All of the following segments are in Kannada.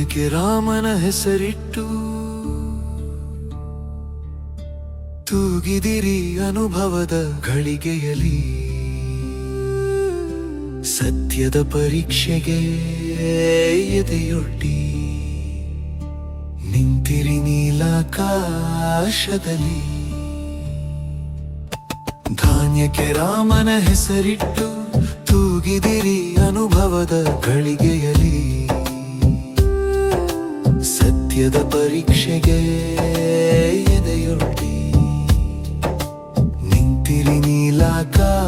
ಧಾನ್ಯಕ್ಕೆ ರಾಮನ ಹೆಸರಿಟ್ಟು ತೂಗಿದಿರಿ ಅನುಭವದ ಘಳಿಗೆಯಲಿ ಸತ್ಯದ ಪರೀಕ್ಷೆಗೆ ಎದೆಯೊಡ್ಡಿ. ನಿಂತಿರಿ ನೀಲಾಕಾಶದಲ್ಲಿ. ಧಾನ್ಯಕ್ಕೆ ರಾಮನ ಹೆಸರಿಟ್ಟು ತೂಗಿದಿರಿ ಅನುಭವದ ಗಳಿಗೆಯಲಿ. ಸತ್ಯದ ಪರೀಕ್ಷೆಗೆ ಎದೆಯೊಡ್ಡಿ. ನಿಂತಿರಿ ನೀಲಾಕಾಶದಲ್ಲಿ.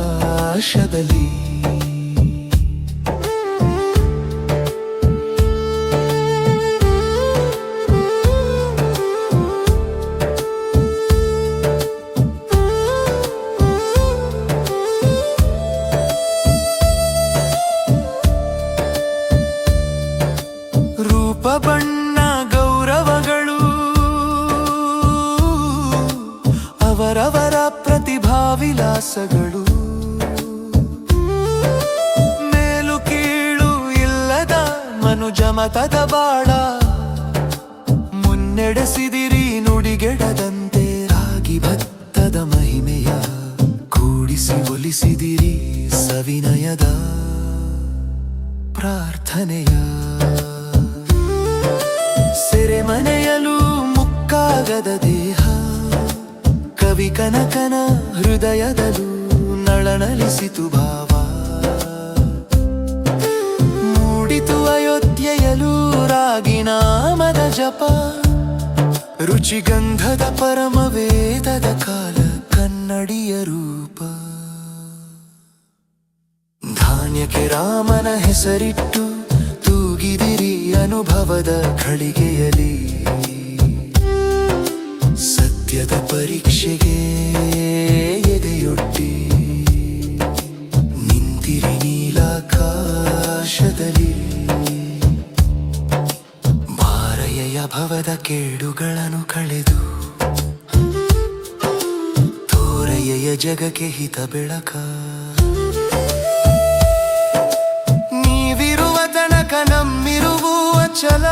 ವಿಲಾಸಗಳು ಮೇಲು ಕೀಳು ಇಲ್ಲದ ಮನುಜ ಮತದ ಬಾಳ. ಮುನ್ನಡೆಸಿದಿರಿ ನುಡಿಗೆಡದಂತೆ ರಾಗಿ ಭತ್ತದ ಮಹಿಮೆಯ. ಕೂಡಿಸಿ ಒಲಿಸಿದಿರಿ ಸವಿನಯದ ಪ್ರಾರ್ಥನೆಯ. ಸೆರೆಮನೆಯಲು ಮುಕ್ಕಾಗದ ದೇಹ ಕವಿ ಕನಕನ ಹೃದಯದಲ್ಲೂ ನಳನಲಿಸಿತು ಭಾವ. ಮೂಡಿತು ಅಯೋಧ್ಯೆಯಲು ರಾಗಿ ನಾಮದ ಜಪ. ರುಚಿಗಂಧದ ಪರಮ ವೇದದ ಕಾಲ ಕನ್ನಡಿಯ ರೂಪ. ಧಾನ್ಯಕ್ಕೆ ರಾಮನ ಹೆಸರಿಟ್ಟು ತೂಗಿದಿರಿ ಅನುಭವದ ಘಳಿಗೆಯಲಿ ಸತ್ಯದ ಪರೀಕ್ಷೆಗೆ ಎದೆಯೊಡ್ಡಿ? ನಿಂತಿರಿ ನೀಲಾಕಾಶದಲ್ಲಿ. ಭಾರಯಯ ಭವದ ಕೇಡುಗಳನ್ನು ಕಳೆದು ತೋರಯ್ಯ ಜಗಕ್ಕೆ ಹಿತ ಬೆಳಕ. ನೀವಿರುವ ತನಕ ನಮ್ಮಿರುವ ಅಚಲ.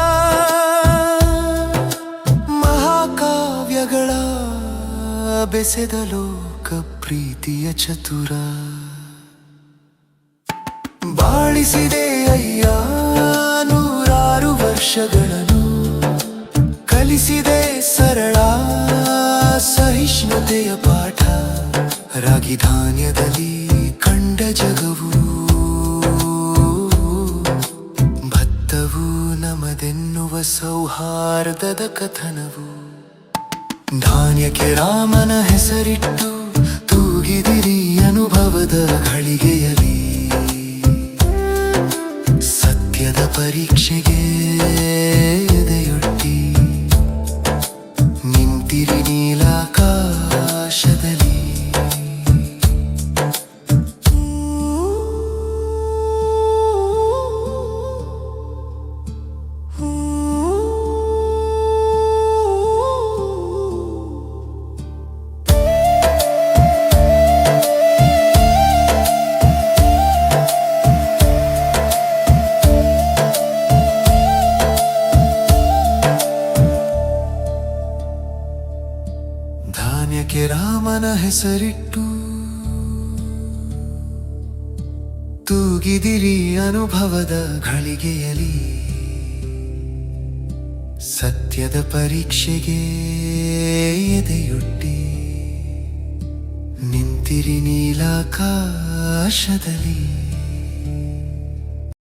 ಬೆಸೆದ ಲೋಕ ಪ್ರೀತಿಯ ಚತುರ. ಬಾಳಿಸಿದೆ ಅಯ್ಯ ನೂರಾರು ವರ್ಷಗಳನ್ನು. ಕಲಿಸಿದೆ ಸರಳ ಸಹಿಷ್ಣುತೆಯ ಪಾಠ. ರಾಗಿ ಧಾನ್ಯದಲ್ಲಿ ಕಂಡ ಜಗವು. ಭತ್ತವು ನಮದೆನ್ನುವ ಸೌಹಾರ್ದದ ಕಥನವು. ಧಾನ್ಯಕ್ಕೆ ರಾಮನ ಹೆಸರಿಟ್ಟು ತೂಗಿದಿರಿ ಅನುಭವದ ಘಳಿಗೆಯಲಿ ಸತ್ಯದ ಪರೀಕ್ಷೆಗೆ ಧಾನ್ಯಕ್ಕೆ ರಾಮನ ಹೆಸರಿಟ್ಟು ತೂಗಿದಿರಿ ಅನುಭವದ ಘಳಿಗೆಯಲಿ ಸತ್ಯದ ಪರೀಕ್ಷೆಗೆ ಎದೆಯೊಡ್ಡಿ ನಿಂತಿರಿ ನೀಲಾಕಾಶದಲ್ಲಿ.